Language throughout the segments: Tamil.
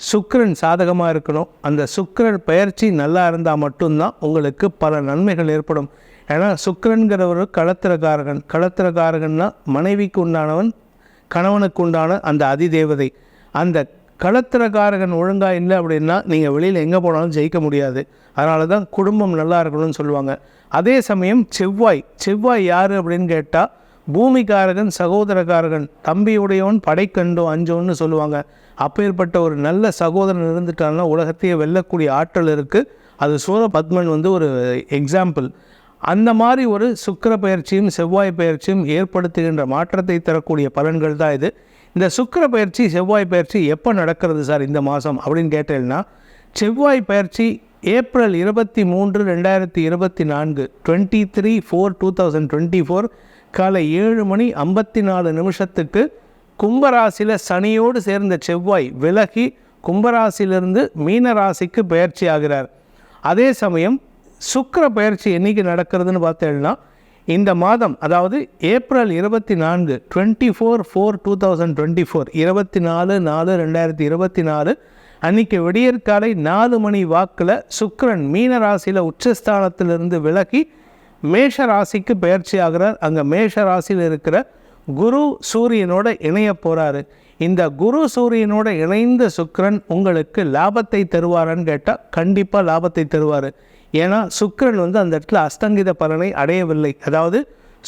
சுக்கரன் சாதகமாக இருக்கணும். அந்த சுக்கரன் பயிற்சி நல்லா இருந்தால் மட்டும்தான் உங்களுக்கு பல நன்மைகள் ஏற்படும். ஏன்னா சுக்கரன்கிற ஒரு களத்திரக்காரகன். களத்திரக்காரகன்னா மனைவிக்கு உண்டானவன் கணவனுக்கு உண்டான அந்த அதிதேவதை. அந்த களத்திரக்காரகன் ஒழுங்காக இல்லை அப்படின்னா நீங்கள் வெளியில் எங்கே போனாலும் ஜெயிக்க முடியாது. அதனால தான் குடும்பம் நல்லா இருக்கணும்னு சொல்லுவாங்க. அதே சமயம் செவ்வாய். செவ்வாய் யார் அப்படின்னு கேட்டால் பூமிக்காரகன் சகோதரக்காரகன் தம்பியுடையவன் படைக்கண்டோ அஞ்சோன்னு சொல்லுவாங்க. அப்பேற்பட்ட ஒரு நல்ல சகோதரன் இருந்துட்டாங்கன்னா உலகத்தையே வெல்லக்கூடிய ஆற்றல் இருக்குது அது சூரபத்மன் வந்து ஒரு எக்ஸாம்பிள் அந்த மாதிரி ஒரு சுக்கிர பயிற்சியும் செவ்வாய் பயிற்சியும் ஏற்படுத்துகின்ற மாற்றத்தை தரக்கூடிய பலன்கள் தான் இது. இந்த சுக்கிர பயிற்சி செவ்வாய் பயிற்சி எப்போ நடக்கிறது சார் இந்த மாதம் அப்படின்னு கேட்டேன்னா செவ்வாய் பயிற்சி ஏப்ரல் இருபத்தி மூன்று ரெண்டாயிரத்தி இருபத்தி நான்கு twenty three four two thousand twenty four காலை ஏழு மணி ஐம்பத்தி நாலு நிமிஷத்துக்கு கும்பராசியில் சனியோடு சேர்ந்த செவ்வாய் விலகி கும்பராசியிலிருந்து மீன ராசிக்கு பயிற்சி ஆகிறார். அதே சமயம் சுக்கர பயிற்சி என்றைக்கு நடக்கிறதுன்னு பார்த்தேன்னா இந்த மாதம் அதாவது ஏப்ரல் இருபத்தி நான்கு twenty four four two thousand twenty four இருபத்தி நாலு நாலு ரெண்டாயிரத்தி இருபத்தி நாலு அன்றைக்கி விடியற்காலை நாலு மணி வாக்கில் சுக்கரன் மீன ராசியில் உச்சஸ்தானத்திலிருந்து விலகி மேஷ ராசிக்கு பயிற்சி ஆகிறார். அங்கே மேஷ ராசியில் இருக்கிற குரு சூரியனோட இணைய போகிறாரு இந்த குரு சூரியனோட இணைந்த சுக்கிரன் உங்களுக்கு லாபத்தை தருவாரான்னு கேட்டால் கண்டிப்பாக லாபத்தை தருவார். ஏன்னா சுக்ரன் வந்து அந்த இடத்துல அஸ்தங்கித பலனை அடையவில்லை. அதாவது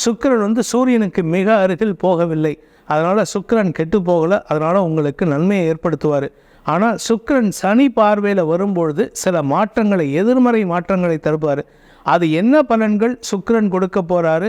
சுக்ரன் வந்து சூரியனுக்கு மிக அருகில் போகவில்லை. அதனால் சுக்ரன் கெட்டு போகலை. அதனால் உங்களுக்கு நன்மையை ஏற்படுத்துவார். ஆனால் சுக்ரன் சனி பார்வையில் வரும்பொழுது சில மாற்றங்களை எதிர்மறை மாற்றங்களை தருவார். அது என்ன பலன்கள்? சுக்ரன் கொடுக்க போகிறாரு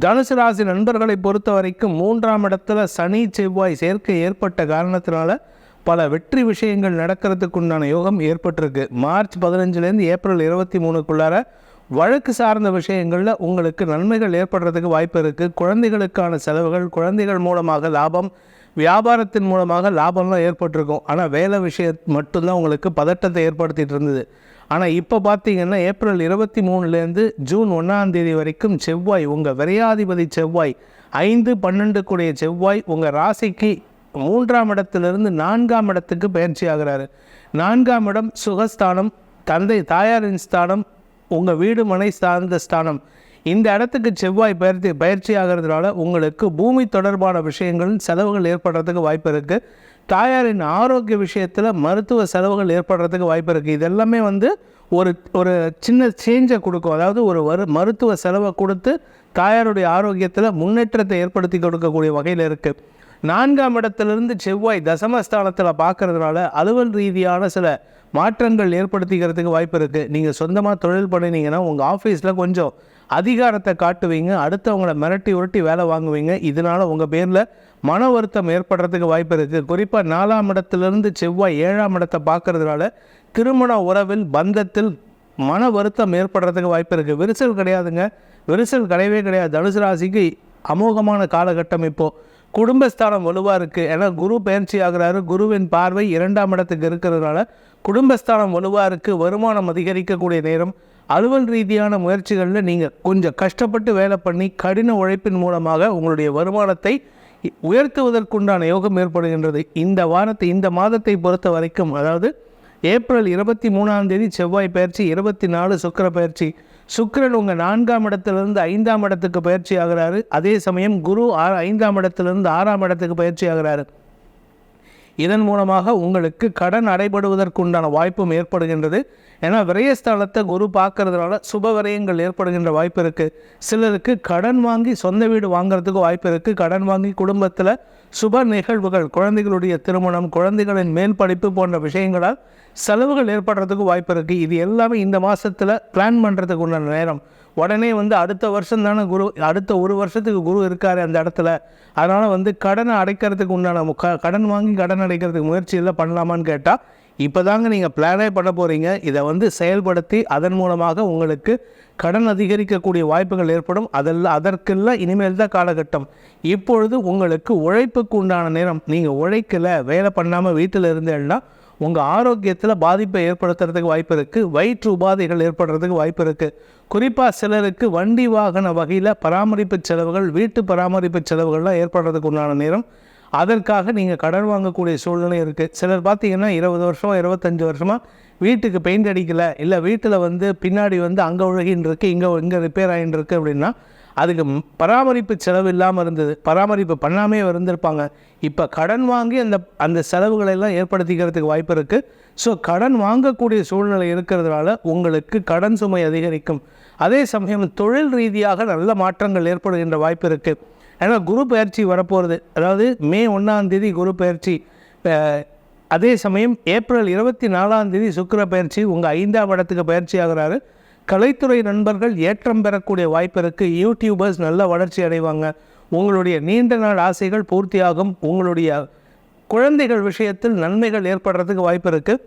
தனுசு ராசி நண்பர்களை பொறுத்த வரைக்கும் மூன்றாம் இடத்துல சனி செவ்வாய் சேர்க்கை ஏற்பட்ட காரணத்தினால பல வெற்றி விஷயங்கள் நடக்கிறதுக்கு உண்டான யோகம் ஏற்பட்டிருக்கு. மார்ச் பதினஞ்சுலேருந்து ஏப்ரல் இருபத்தி மூணுக்குள்ளார வழக்கு சார்ந்த விஷயங்களில் உங்களுக்கு நன்மைகள் ஏற்படுறதுக்கு வாய்ப்பு இருக்குது குழந்தைகளுக்கான செலவுகள் குழந்தைகள் மூலமாக லாபம் வியாபாரத்தின் மூலமாக லாபம்லாம் ஏற்பட்டிருக்கும். ஆனால் வேலை விஷயம் மட்டும்தான் உங்களுக்கு பதட்டத்தை ஏற்படுத்திகிட்டு இருந்தது. ஆனால் இப்போ பார்த்தீங்கன்னா ஏப்ரல் இருபத்தி மூணுலேருந்து ஜூன் ஒன்றாம் தேதி வரைக்கும் செவ்வாய் உங்கள் விரையாதிபதி செவ்வாய் ஐந்து பன்னெண்டு கூடிய செவ்வாய் உங்கள் ராசிக்கு மூன்றாம் இடத்திலிருந்து நான்காம் இடத்துக்கு பயிற்சி ஆகிறாரு. நான்காம் இடம் சுகஸ்தானம் தந்தை தாயாரின் ஸ்தானம் உங்கள் வீடு மனை சார்ந்த ஸ்தானம். இந்த இடத்துக்கு செவ்வாய் பயிற்சி பயிற்சி ஆகிறதுனால உங்களுக்கு பூமி தொடர்பான விஷயங்கள் செலவுகள் ஏற்படுறதுக்கு வாய்ப்பு இருக்குது தாயாரின் ஆரோக்கிய விஷயத்தில் மருத்துவ செலவுகள் ஏற்படுறதுக்கு வாய்ப்பு இருக்குது இதெல்லாமே வந்து ஒரு ஒரு சின்ன சேஞ்சை கொடுக்கும். அதாவது ஒரு வரு மருத்துவ செலவை கொடுத்து தாயாருடைய ஆரோக்கியத்தில் முன்னேற்றத்தை ஏற்படுத்தி கொடுக்கக்கூடிய வகையில் இருக்குது நான்காம் இடத்திலிருந்து செவ்வாய் தசமஸ்தானத்தில் பார்க்கறதுனால அலுவல் ரீதியான சில மாற்றங்கள் ஏற்படுத்திக்கிறதுக்கு வாய்ப்பு இருக்குது நீங்கள் சொந்தமாக தொழில் பண்ணினீங்கன்னா உங்கள் ஆஃபீஸில் கொஞ்சம் அதிகாரத்தை காட்டுவீங்க. அடுத்தவங்களை மிரட்டி உருட்டி வேலை வாங்குவீங்க. இதனால் உங்கள் பேரில் மன வருத்தம் ஏற்படுறதுக்கு வாய்ப்பு இருக்குது குறிப்பாக நாலாம் இடத்துலேருந்து செவ்வாய் ஏழாம் இடத்தை பார்க்கறதுனால திருமண உறவில் பந்தத்தில் மன வருத்தம் ஏற்படுறதுக்கு வாய்ப்பு இருக்குது விரிசல் கிடையாதுங்க. விரிசல் கிடையவே கிடையாது. தனுசு ராசிக்கு அமோகமான காலகட்டம் இப்போது குடும்பஸ்தானம் வலுவாக இருக்குது ஏன்னா குரு பயிற்சி ஆகிறாரு. குருவின் பார்வை இரண்டாம் இடத்துக்கு இருக்கிறதுனால குடும்பஸ்தானம் வலுவாக இருக்குது வருமானம் அதிகரிக்கக்கூடிய நேரம். அலுவல் ரீதியான முயற்சிகளில் நீங்கள் கொஞ்சம் கஷ்டப்பட்டு வேலை பண்ணி கடின உழைப்பின் மூலமாக உங்களுடைய வருமானத்தை உயர்த்துவதற்குண்டான யோகம் ஏற்படுகின்றது. இந்த வாரத்தை இந்த மாதத்தை பொறுத்த வரைக்கும் அதாவது ஏப்ரல் இருபத்தி மூணாம் தேதி செவ்வாய் பயிற்சி இருபத்தி நாலு சுக்கர பயிற்சி. சுக்கிரன் உங்கள் நான்காம் இடத்திலிருந்து ஐந்தாம் இடத்துக்கு பயிற்சி ஆகிறாரு. அதே சமயம் குரு ஆ ஐந்தாம் இடத்திலிருந்து ஆறாம் இடத்துக்கு பயிற்சி ஆகிறாரு. இதன் மூலமாக உங்களுக்கு கடன் அடைபடுவதற்குண்டான வாய்ப்பும் ஏற்படுகின்றது. ஏன்னா விரயஸ்தானத்தை குரு பார்க்கறதுனால சுப விரயங்கள் ஏற்படுகின்ற வாய்ப்பு இருக்குது சிலருக்கு கடன் வாங்கி சொந்த வீடு வாங்குறதுக்கு வாய்ப்பு இருக்குது கடன் வாங்கி குடும்பத்தில் சுப நிகழ்வுகள் குழந்தைகளுடைய திருமணம் குழந்தைகளின் மேல் படிப்பு போன்ற விஷயங்களால் செலவுகள் ஏற்படுறதுக்கு வாய்ப்பு இருக்குது இது எல்லாமே இந்த மாதத்தில் பிளான் பண்ணுறதுக்கு உண்டான நேரம். உடனே வந்து அடுத்த வருஷம் தானே குரு அடுத்த ஒரு வருஷத்துக்கு குரு இருக்கார் அந்த இடத்துல. அதனால் வந்து கடனை அடைக்கிறதுக்கு உண்டான க- கடன் வாங்கி கடன் அடைக்கிறதுக்கு முயற்சி எல்லாம் பண்ணலாமான்னு கேட்டால் இப்போ தாங்க நீங்கள் பிளானே பண்ண போகிறீங்க இதை வந்து செயல்படுத்தி அதன் மூலமாக உங்களுக்கு கடன் அதிகரிக்கக்கூடிய வாய்ப்புகள் ஏற்படும். அதெல்லாம் அதற்கெல்லாம் இனிமேல் தான் காலகட்டம். இப்பொழுது உங்களுக்கு உழைப்புக்கு உண்டான நேரம். நீங்கள் உழைக்கல வேலை பண்ணாமல் வீட்டில் இருந்தேன்னா உங்கள் ஆரோக்கியத்தில் பாதிப்பை ஏற்படுத்துறதுக்கு வாய்ப்பு இருக்குது வயிற்று உபாதைகள் ஏற்படுறதுக்கு வாய்ப்பு இருக்குது குறிப்பாக சிலருக்கு வண்டி வாகன வகையில் பராமரிப்பு செலவுகள் வீட்டு பராமரிப்பு செலவுகள்லாம் ஏற்படுறதுக்கு உண்டான நேரம். அதற்காக நீங்கள் கடன் வாங்கக்கூடிய சூழ்நிலை இருக்குது சிலர் பார்த்தீங்கன்னா இருபது வருஷம் இருபத்தஞ்சி வருஷமாக வீட்டுக்கு பெயிண்ட் அடிக்கலை. இல்லை வீட்டில் வந்து பின்னாடி வந்து அங்கே ஒழுகின்னு இருக்குது இங்கே இங்கே ரிப்பேர் ஆகின்னு இருக்குது அப்படின்னா அதுக்கு பராமரிப்பு செலவு இல்லாமல் இருந்தது. பராமரிப்பு பண்ணாமே இருந்திருப்பாங்க. இப்போ கடன் வாங்கி அந்த அந்த செலவுகளை எல்லாம் ஏற்படுத்திக்கிறதுக்கு வாய்ப்பு இருக்குது ஸோ கடன் வாங்கக்கூடிய சூழ்நிலை இருக்கிறதுனால உங்களுக்கு கடன் சுமை அதிகரிக்கும். அதே சமயம் தொழில் ரீதியாக நல்ல மாற்றங்கள் ஏற்படுகின்ற வாய்ப்பு இருக்குது ஏன்னா குரு பயிற்சி வரப்போகிறது அதாவது மே ஒன்றாம் தேதி குரு பயிற்சி. அதே சமயம் ஏப்ரல் இருபத்தி நாலாம் தேதி சுக்கிர பயிற்சி. உங்கள் ஐந்தாம் இடத்துக்கு பயிற்சி ஆகிறாரு. கலைத்துறை நண்பர்கள் ஏற்றம் பெறக்கூடிய வாய்ப்பிற்கு யூடியூபர்ஸ் நல்ல வளர்ச்சி அடைவாங்க. உங்களுடைய நீண்ட நாள் ஆசைகள் பூர்த்தியாகும். உங்களுடைய குழந்தைகள் விஷயத்தில் நன்மைகள் ஏற்படுறதுக்கு வாய்ப்பு இருக்குது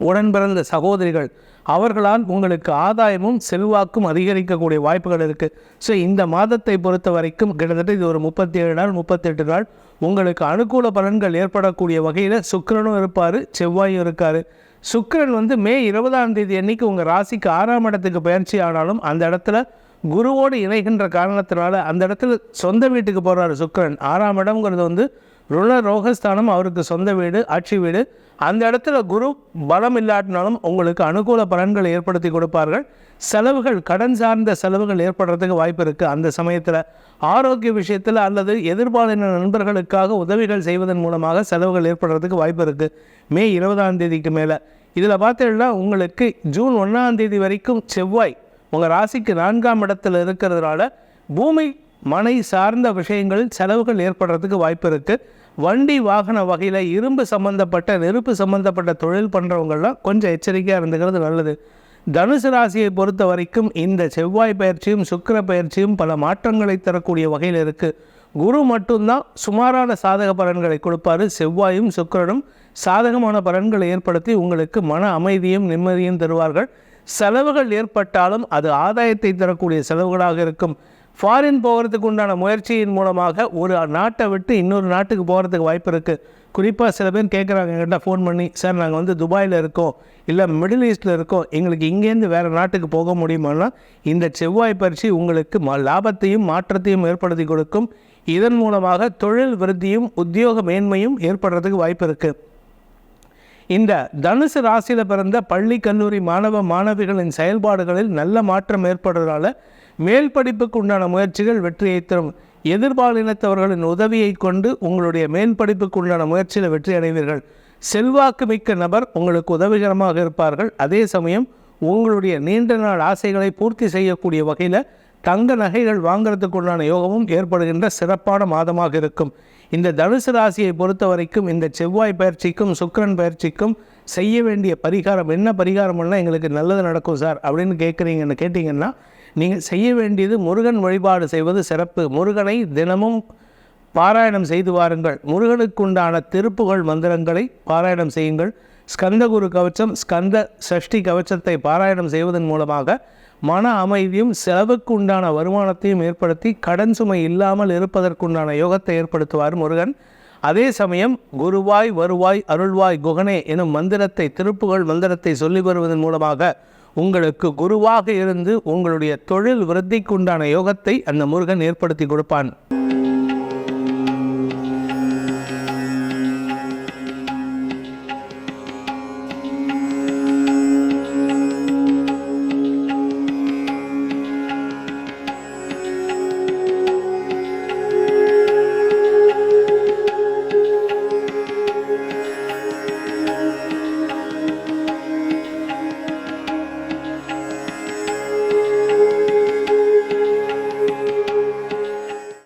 உடன் பிறந்த சகோதரிகள் அவர்களால் உங்களுக்கு ஆதாயமும் செல்வாக்கும் அதிகரிக்கக்கூடிய வாய்ப்புகள் இருக்குது ஸோ இந்த மாதத்தை பொறுத்த வரைக்கும் கிட்டத்தட்ட இது ஒரு முப்பத்தி ஏழு நாள் முப்பத்தெட்டு நாள். உங்களுக்கு அனுகூல பலன்கள் ஏற்படக்கூடிய வகையில் சுக்கரனும் இருப்பார் செவ்வாயும் இருக்கார். சுக்கரன் வந்து மே இருபதாம் தேதி அன்னைக்கு உங்கள் ராசிக்கு ஆறாம் இடத்துக்கு பயிற்சி ஆனாலும் அந்த இடத்துல குருவோடு இணைகின்ற காரணத்தினால அந்த இடத்துல சொந்த வீட்டுக்கு போகிறாரு சுக்கிரன். ஆறாம் இடம்ங்கிறது வந்து ருண ரோகஸ்தானம் அவருக்கு சொந்த வீடு ஆட்சி வீடு. அந்த இடத்துல குரு பலம் இல்லாட்டினாலும் உங்களுக்கு அனுகூல பலன்களை ஏற்படுத்தி கொடுப்பார்கள். செலவுகள் கடன் சார்ந்த செலவுகள் ஏற்படுறதுக்கு வாய்ப்பு இருக்குது அந்த சமயத்தில் ஆரோக்கிய விஷயத்தில் அல்லது எதிர்பாலின நண்பர்களுக்காக உதவிகள் செய்வதன் மூலமாக செலவுகள் ஏற்படுறதுக்கு வாய்ப்பு இருக்குது மே இருபதாம் தேதிக்கு மேலே. இதில் பார்த்தீங்கன்னா உங்களுக்கு ஜூன் ஒன்றாம் தேதி வரைக்கும் செவ்வாய் உங்கள் ராசிக்கு நான்காம் இடத்தில் இருக்கிறதுனால பூமி மனை சார்ந்த விஷயங்களில் செலவுகள் ஏற்படுறதுக்கு வாய்ப்பு இருக்குது வண்டி வாகன வகையில் இரும்பு சம்மந்தப்பட்ட நெருப்பு சம்மந்தப்பட்ட தொழில் பண்ணுறவங்கள்லாம் கொஞ்சம் எச்சரிக்கையாக இருந்துக்கிறது நல்லது. தனுசு ராசியை பொறுத்த வரைக்கும் இந்த செவ்வாய் பயிற்சியும் சுக்கிர பயிற்சியும் பல மாற்றங்களை தரக்கூடிய வகையில் இருக்குது குரு மட்டும்தான் சுமாரான சாதக பலன்களை கொடுப்பாரு. செவ்வாயும் சுக்கிரனும் சாதகமான பலன்களை ஏற்படுத்தி உங்களுக்கு மன அமைதியும் நிம்மதியும் தருவார்கள். செலவுகள் ஏற்பட்டாலும் அது ஆதாயத்தை தரக்கூடிய செலவுகளாக இருக்கும். ஃபாரின் போகிறதுக்கு உண்டான முயற்சியின் மூலமாக ஒரு நாட்டை விட்டு இன்னொரு நாட்டுக்கு போகிறதுக்கு வாய்ப்பு இருக்குது குறிப்பாக சில பேர் கேட்குறாங்க எங்கிட்ட ஃபோன் பண்ணி சார் நாங்கள் வந்து துபாயில் இருக்கோம். இல்லை மிடில் ஈஸ்ட்டில் இருக்கோம். எங்களுக்கு இங்கேருந்து வேறு நாட்டுக்கு போக முடியுமானா இந்த செவ்வாய் பயிற்சி உங்களுக்கு ம லாபத்தையும் மாற்றத்தையும் ஏற்படுத்தி கொடுக்கும். இதன் மூலமாக தொழில் விருத்தியும் உத்தியோக மேன்மையும் ஏற்படுறதுக்கு வாய்ப்பு இருக்குது இந்த தனுசு ராசியில் பிறந்த பள்ளி கல்லூரி மாணவ மாணவிகளின் செயல்பாடுகளில் நல்ல மாற்றம் ஏற்படுறதால மேல் படிப்புக்கு உண்டான முயற்சிகள் வெற்றியை தரும். எதிர்பாலினத்தவர்களின் உதவியை கொண்டு உங்களுடைய மேல் படிப்புக்கு உண்டான முயற்சியில் வெற்றி அடைவீர்கள். செல்வாக்கு மிக்க நபர் உங்களுக்கு உதவிகரமாக இருப்பார்கள். அதே சமயம் உங்களுடைய நீண்ட நாள் ஆசைகளை பூர்த்தி செய்யக்கூடிய வகையில் தங்க நகைகள் வாங்குறதுக்கு உண்டான யோகமும் ஏற்படுகின்ற சிறப்பான மாதமாக இருக்கும். இந்த தனுசு ராசியை பொறுத்த வரைக்கும் இந்த செவ்வாய் பயிற்சிக்கும் சுக்கரன் பயிற்சிக்கும் செய்ய வேண்டிய பரிகாரம் என்ன பரிகாரம் பண்ணால் எங்களுக்கு நல்லது நடக்கும் சார் அப்படின்னு கேட்குறீங்கன்னு கேட்டிங்கன்னா நீங்கள் செய்ய வேண்டியது முருகன் வழிபாடு செய்வது சிறப்பு. முருகனை தினமும் பாராயணம் செய்து வாருங்கள். முருகனுக்குண்டான திருப்புகழ் மந்திரங்களை பாராயணம் செய்யுங்கள். ஸ்கந்தகுரு கவச்சம் ஸ்கந்த சஷ்டி கவச்சத்தை பாராயணம் செய்வதன் மூலமாக மன அமைதியும் செலவுக்கு உண்டான வருமானத்தையும் ஏற்படுத்தி கடன் சுமை இல்லாமல் இருப்பதற்குண்டான யோகத்தை ஏற்படுத்துவார் முருகன். அதே சமயம் குருவாய் வருவாய் அருள்வாய் குகனே எனும் மந்திரத்தை திருப்புகழ் மந்திரத்தை சொல்லி வருவதன் மூலமாக உங்களுக்கு குருவாக இருந்து உங்களுடைய தொழில் விருத்திக்குண்டான யோகத்தை அந்த முருகன் ஏற்படுத்தி கொடுப்பான்.